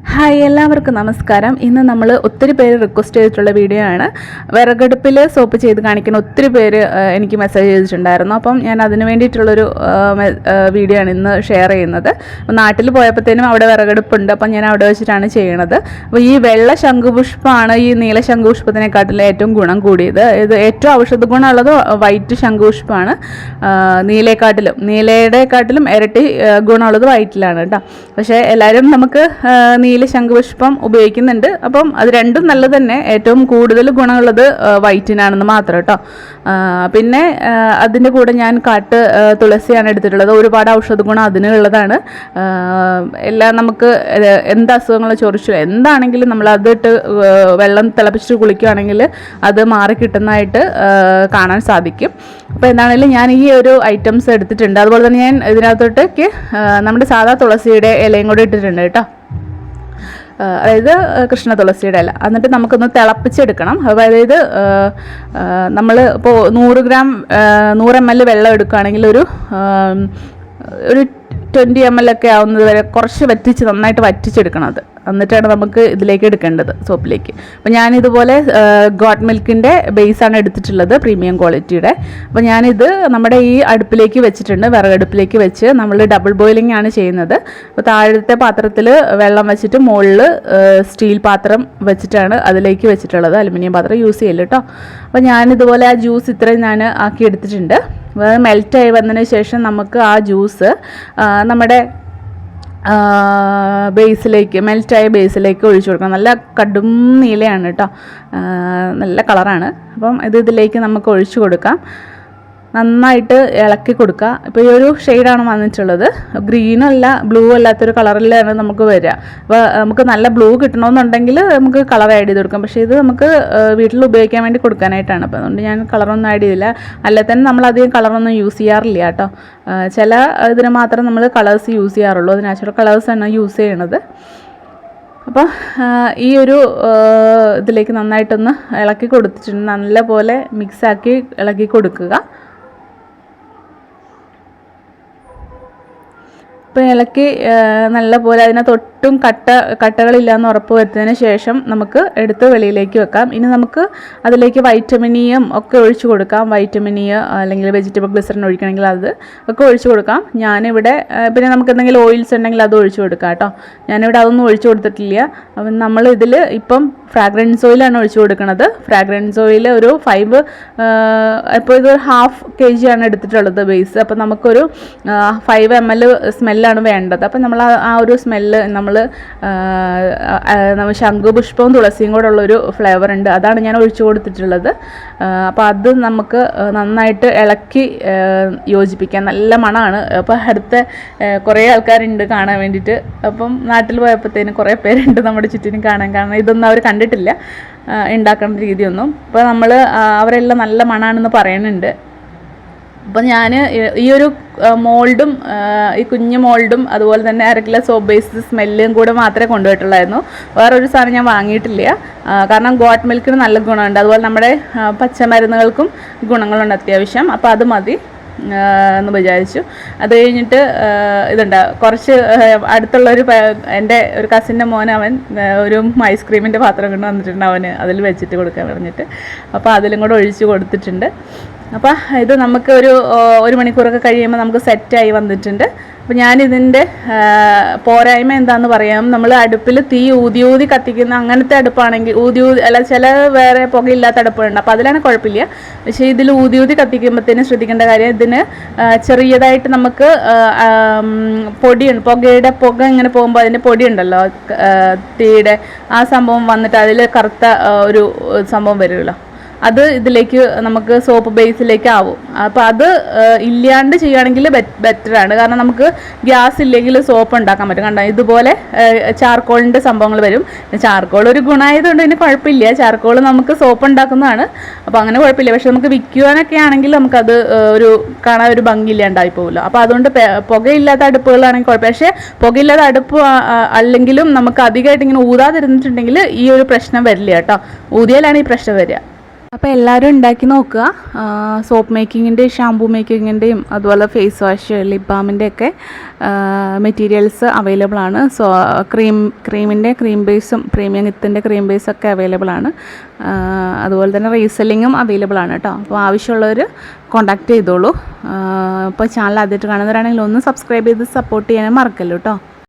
Hi എല്ലാവർക്കും നമസ്കാരം. ഇന്ന് നമ്മൾ ഒത്തിരി പേര് റിക്വസ്റ്റ് ചെയ്തിട്ടുള്ള വീഡിയോ ആണ്. വിറകടുപ്പിൽ സോപ്പ് ചെയ്ത് കാണിക്കുന്ന ഒത്തിരി പേര് എനിക്ക് മെസ്സേജ് ചെയ്തിട്ടുണ്ടായിരുന്നു. അപ്പം ഞാൻ അതിന് വേണ്ടിയിട്ടുള്ളൊരു വീഡിയോ ആണ് ഇന്ന് ഷെയർ ചെയ്യുന്നത്. നാട്ടിൽ പോയപ്പോഴത്തേനും അവിടെ വിറകടുപ്പുണ്ട്. അപ്പം ഞാൻ അവിടെ വെച്ചിട്ടാണ് ചെയ്യണത്. അപ്പോൾ ഈ വെള്ള ശംഖുപുഷ്പമാണ് ഈ നീല ശംഖുപുഷ്പത്തിനെക്കാട്ടിലും ഏറ്റവും ഗുണം കൂടിയത്. ഇത് ഏറ്റവും ഔഷധ ഗുണമുള്ളത് വൈറ്റ് ശംഖുപുഷ്പമാണ്. നീലയെക്കാട്ടിലും നീലയുടെക്കാട്ടിലും ഇരട്ടി ഗുണമുള്ളത് വൈറ്റിലാണ് കേട്ടോ. പക്ഷേ എല്ലാവരും നമുക്ക് ആ, നീല ശംഖുപുഷ്പം ഉപയോഗിക്കുന്നുണ്ട്. അപ്പം അത് രണ്ടും നല്ലത് തന്നെ. ഏറ്റവും കൂടുതൽ ഗുണമുള്ളത് വൈറ്റിനാണെന്ന് മാത്രം കേട്ടോ. പിന്നെ അതിന്റെ കൂടെ ഞാൻ കാട്ട് തുളസിയാണ് എടുത്തിട്ടുള്ളത്. ഒരുപാട് ഔഷധ ഗുണം അതിനുള്ളതാണ്. എല്ലാം നമുക്ക് എന്ത് അസുഖങ്ങൾ ചൊറിച്ചു എന്താണെങ്കിലും നമ്മൾ അതിട്ട് വെള്ളം തിളപ്പിച്ചിട്ട് കുളിക്കുകയാണെങ്കിൽ അത് മാറി കിട്ടുന്നതായിട്ട് കാണാൻ സാധിക്കും. അപ്പോൾ എന്താണെങ്കിലും ഞാൻ ഈ ഒരു ഐറ്റംസ് എടുത്തിട്ടുണ്ട്. അതുപോലെ തന്നെ ഞാൻ ഇതിനകത്തോട്ടേക്ക് നമ്മുടെ സാധാ തുളസിയുടെ ഇലയും കൂടി ഇട്ടിട്ടുണ്ട് കേട്ടോ. അതായത് കൃഷ്ണ തുളസിയുടെ ഇല. എന്നിട്ട് നമുക്കൊന്ന് തിളപ്പിച്ചെടുക്കണം. അതായത് നമ്മൾ ഇപ്പോൾ നൂറ് ഗ്രാം നൂറ് എം എൽ വെള്ളം എടുക്കുകയാണെങ്കിൽ ഒരു ഒരു ട്വന്റി എം എൽ ഒക്കെ ആവുന്നത് വരെ കുറച്ച് വറ്റിച്ച് നന്നായിട്ട് വറ്റിച്ചെടുക്കണം അത്. എന്നിട്ടാണ് നമുക്ക് ഇതിലേക്ക് എടുക്കേണ്ടത് സോപ്പിലേക്ക്. അപ്പോൾ ഞാനിതുപോലെ ഗോഡ് മിൽക്കിന്റെ ബേസാണ് എടുത്തിട്ടുള്ളത് പ്രീമിയം ക്വാളിറ്റിയുടെ. അപ്പോൾ ഞാനിത് നമ്മുടെ ഈ അടുപ്പിലേക്ക് വെച്ചിട്ടുണ്ട് വിറകടുപ്പിലേക്ക് വെച്ച് നമ്മൾ ഡബിൾ ബോയിലിംഗ് ആണ് ചെയ്യുന്നത്. അപ്പോൾ താഴത്തെ പാത്രത്തിൽ വെള്ളം വെച്ചിട്ട് മുകളിൽ സ്റ്റീൽ പാത്രം വെച്ചിട്ടാണ് അതിലേക്ക് വെച്ചിട്ടുള്ളത് അലുമിനിയം പാത്രം യൂസ് ചെയ്യല്ലോ കേട്ടോ അപ്പോൾ ഞാനിതുപോലെ ആ ജ്യൂസ് ഇത്രയും ഞാൻ ആക്കി എടുത്തിട്ടുണ്ട് മെൽറ്റായി വന്നതിന് ശേഷം നമുക്ക് ആ ജ്യൂസ് നമ്മുടെ ബേസിലേക്ക് മെൽറ്റായ ബേസിലേക്ക് ഒഴിച്ചു കൊടുക്കണം. നല്ല കടും നീലയാണ് കേട്ടോ നല്ല കളറാണ് അപ്പം ഇത് ഇതിലേക്ക് നമുക്ക് ഒഴിച്ചു കൊടുക്കാം. നന്നായിട്ട് ഇളക്കി കൊടുക്കുക. ഇപ്പോൾ ഈ ഒരു ഷെയ്ഡാണ് വന്നിട്ടുള്ളത്. ഗ്രീൻ അല്ല ബ്ലൂ അല്ലാത്തൊരു കളറിലാണ് നമുക്ക് വരിക. അപ്പോൾ നമുക്ക് നല്ല ബ്ലൂ കിട്ടണമെന്നുണ്ടെങ്കിൽ നമുക്ക് കളർ ആഡ് ചെയ്ത് കൊടുക്കാം. പക്ഷേ ഇത് നമുക്ക് വീട്ടിൽ ഉപയോഗിക്കാൻ വേണ്ടി കൊടുക്കാനായിട്ടാണ്. അപ്പോൾ അതുകൊണ്ട് ഞാൻ കളറൊന്നും ആഡ് ചെയ്തില്ല. അല്ലെ തന്നെ നമ്മൾ അധികം കളറൊന്നും യൂസ് ചെയ്യാറില്ല കേട്ടോ. ചില ഇതിന് മാത്രം നമ്മൾ കളേഴ്സ് യൂസ് ചെയ്യാറുള്ളൂ. അത് നാച്ചുറൽ കളേഴ്സാണ് യൂസ് ചെയ്യണത്. അപ്പോൾ ഈ ഒരു ഇതിലേക്ക് നന്നായിട്ടൊന്ന് ഇളക്കി കൊടുത്തിട്ടുണ്ട്. നല്ലപോലെ മിക്സാക്കി ഇളക്കി കൊടുക്കുക. ഇപ്പോൾ ഇളക്കി നല്ല പോലെ അതിനെ തൊട്ടും കട്ട കട്ടകളില്ലാന്ന് ഉറപ്പ് വരുത്തിയതിന് ശേഷം നമുക്ക് എടുത്ത് വെളിയിലേക്ക് വെക്കാം. ഇനി നമുക്ക് അതിലേക്ക് വൈറ്റമിനിയും ഒക്കെ ഒഴിച്ചു കൊടുക്കാം. വൈറ്റമിനി അല്ലെങ്കിൽ വെജിറ്റബിൾ ഗ്ലിസറിൻ ഒഴിക്കണമെങ്കിൽ അത് ഒക്കെ ഒഴിച്ചു കൊടുക്കാം. ഞാനിവിടെ പിന്നെ നമുക്ക് എന്തെങ്കിലും ഓയിൽസ് ഉണ്ടെങ്കിൽ അത് ഒഴിച്ചു കൊടുക്കാം കേട്ടോ. ഞാനിവിടെ അതൊന്നും ഒഴിച്ചു കൊടുത്തിട്ടില്ല. അപ്പം നമ്മൾ ഇതിൽ ഇപ്പം ഫ്രാഗ്രൻസ് ഓയിലാണ് ഒഴിച്ചു കൊടുക്കുന്നത് ഫ്രാഗ്രൻസ് ഓയിൽ ഒരു ഫൈവ് ഇപ്പോൾ ഇതൊരു ഹാഫ് കെ ജി ആണ് എടുത്തിട്ടുള്ളത് ബേസ് അപ്പോൾ നമുക്കൊരു ഫൈവ് എം എൽ സ്മെല്ലാണ് വേണ്ടത്. അപ്പം നമ്മൾ ആ ഒരു സ്മെല്ല് നമ്മൾ നമ്മൾ ശംഖുപുഷ്പവും തുളസിയും കൂടെ ഉള്ളൊരു ഫ്ലേവർ ഉണ്ട്. അതാണ് ഞാൻ ഒഴിച്ചു കൊടുത്തിട്ടുള്ളത്. അപ്പോൾ അത് നമുക്ക് നന്നായിട്ട് ഇളക്കി യോജിപ്പിക്കാം നല്ല മണമാണ്. അപ്പോൾ അടുത്ത കുറേ ആൾക്കാരുണ്ട് കാണാൻ വേണ്ടിയിട്ട്. അപ്പം നാട്ടിൽ പോയപ്പോഴത്തേനും കുറേ പേരുണ്ട് നമ്മുടെ ചുറ്റിനും കാണാൻ. കാരണം ഇതൊന്നും അവർ കണ്ടിട്ടില്ല. ഉണ്ടാക്കേണ്ട രീതിയൊന്നും. അപ്പോൾ നമ്മൾ അവരെല്ലാം നല്ല മണമാണെന്ന് പറയുന്നുണ്ട്. അപ്പം ഞാൻ ഈ ഒരു മോൾഡും ഈ കുഞ്ഞു മോൾഡും അതുപോലെ തന്നെ അര സോപ്പ് ബേസ് സ്മെല്ലും കൂടെ മാത്രമേ കൊണ്ടുപോയിട്ടുള്ളായിരുന്നു. വേറൊരു സാധനം ഞാൻ വാങ്ങിയിട്ടില്ല. കാരണം ഗോട്ട് മിൽക്കിന് നല്ല ഗുണമുണ്ട്. അതുപോലെ നമ്മുടെ പച്ചമരുന്നുകൾക്കും ഗുണങ്ങളുണ്ട് അത്യാവശ്യം. അപ്പോൾ അത് മതി എന്ന് വിചാരിച്ചു. അത് കഴിഞ്ഞിട്ട് ഇതുണ്ട്. കുറച്ച് അടുത്തുള്ള ഒരു എന്റെ ഒരു കസിന്റെ മോൻ അവൻ ഒരു ഐസ്ക്രീമിന്റെ പാത്രം കൊണ്ട് വന്നിട്ടുണ്ട് അവന്. അതിൽ വെച്ചിട്ട് കൊടുക്കാൻ പറഞ്ഞിട്ട്. അപ്പോൾ അതിലും കൂടെ ഒഴിച്ച് കൊടുത്തിട്ടുണ്ട്. അപ്പോൾ ഇത് നമുക്ക് ഒരു ഒരു മണിക്കൂറൊക്കെ കഴിയുമ്പോൾ നമുക്ക് സെറ്റായി വന്നിട്ടുണ്ട്. അപ്പോൾ ഞാനിതിന്റെ പോരായ്മ എന്താന്ന് പറയാം. നമ്മൾ അടുപ്പിൽ തീ ഊതി ഊതി കത്തിക്കുന്ന അങ്ങനത്തെ അടുപ്പാണെങ്കിൽ ഊതി ഊതി അല്ല ചില വേറെ പുകയില്ലാത്ത അടുപ്പുണ്ട് അപ്പോൾ അതിലാണ് കുഴപ്പമില്ല പക്ഷേ ഇതിൽ ഊതി ഊതി കത്തിക്കുമ്പോഴത്തേനും ശ്രദ്ധിക്കേണ്ട കാര്യം ഇതിന് ചെറിയതായിട്ട് നമുക്ക് പൊടിയുണ്ട്. പുകയുടെ പുക ഇങ്ങനെ പോകുമ്പോൾ അതിന്റെ പൊടിയുണ്ടല്ലോ തീയുടെ ആ സംഭവം വന്നിട്ട് അതിൽ കറുത്ത ഒരു സംഭവം വരുമല്ലോ അത് ഇതിലേക്ക് നമുക്ക് സോപ്പ് ബേസിലേക്ക് ആവും അപ്പോൾ അത് ഇല്ലാണ്ട് ചെയ്യുകയാണെങ്കിൽ ആണ്. കാരണം നമുക്ക് ഗ്യാസ് ഇല്ലെങ്കിൽ സോപ്പ് ഉണ്ടാക്കാൻ പറ്റും. കണ്ടോ? ഇതുപോലെ ചാർക്കോളിന്റെ സംഭവങ്ങൾ വരും. ചാർക്കോൾ ഒരു ഗുണമായതുകൊണ്ട് ഇതിന് കുഴപ്പമില്ല. ചാർക്കോൾ നമുക്ക് സോപ്പ് ഉണ്ടാക്കുന്നതാണ്. അപ്പോൾ അങ്ങനെ കുഴപ്പമില്ല. പക്ഷെ നമുക്ക് വിൽക്കുവാനൊക്കെ ആണെങ്കിൽ നമുക്കത് ഒരു കാണാൻ ഒരു ഭംഗിയില്ലാണ്ടായി പോകുമല്ലോ അപ്പോൾ അതുകൊണ്ട് പുകയില്ലാത്ത അടുപ്പുകളാണെങ്കിൽ കുഴപ്പമില്ല. പക്ഷേ പുകയില്ലാത്ത അടുപ്പ് അല്ലെങ്കിലും നമുക്ക് അധികമായിട്ട് ഇങ്ങനെ ഊതാതിരുന്നിട്ടുണ്ടെങ്കിൽ ഈ ഒരു പ്രശ്നം വരില്ല കേട്ടോ. ഊതിയാലാണ് ഈ പ്രശ്നം വരിക. അപ്പോൾ എല്ലാവരും ഉണ്ടാക്കി നോക്കുക. സോപ്പ് മേക്കിങ്ങിന്റെയും ഷാമ്പൂ മേക്കിങ്ങിന്റെയും അതുപോലെ ഫേസ് വാഷ് ലിപ് ബാമിന്റെ ഒക്കെ മെറ്റീരിയൽസ് അവൈലബിൾ ആണ്. സോ ക്രീം ക്രീമിന്റെ ക്രീം ബേസും പ്രീമിയം ഇത്തിന്റെ ക്രീം ബേസൊക്കെ അവൈലബിൾ ആണ്. അതുപോലെ തന്നെ റീസെല്ലിങ്ങും അവൈലബിൾ ആണ് കേട്ടോ. അപ്പോൾ ആവശ്യമുള്ളവർ കോൺടാക്റ്റ് ചെയ്തോളൂ. ഇപ്പോൾ ചാനൽ ആദ്യമായിട്ട് കാണുന്നവരാണെങ്കിൽ ഒന്ന് സബ്സ്ക്രൈബ് ചെയ്ത് സപ്പോർട്ട് ചെയ്യാനും മറക്കല്ലോ കേട്ടോ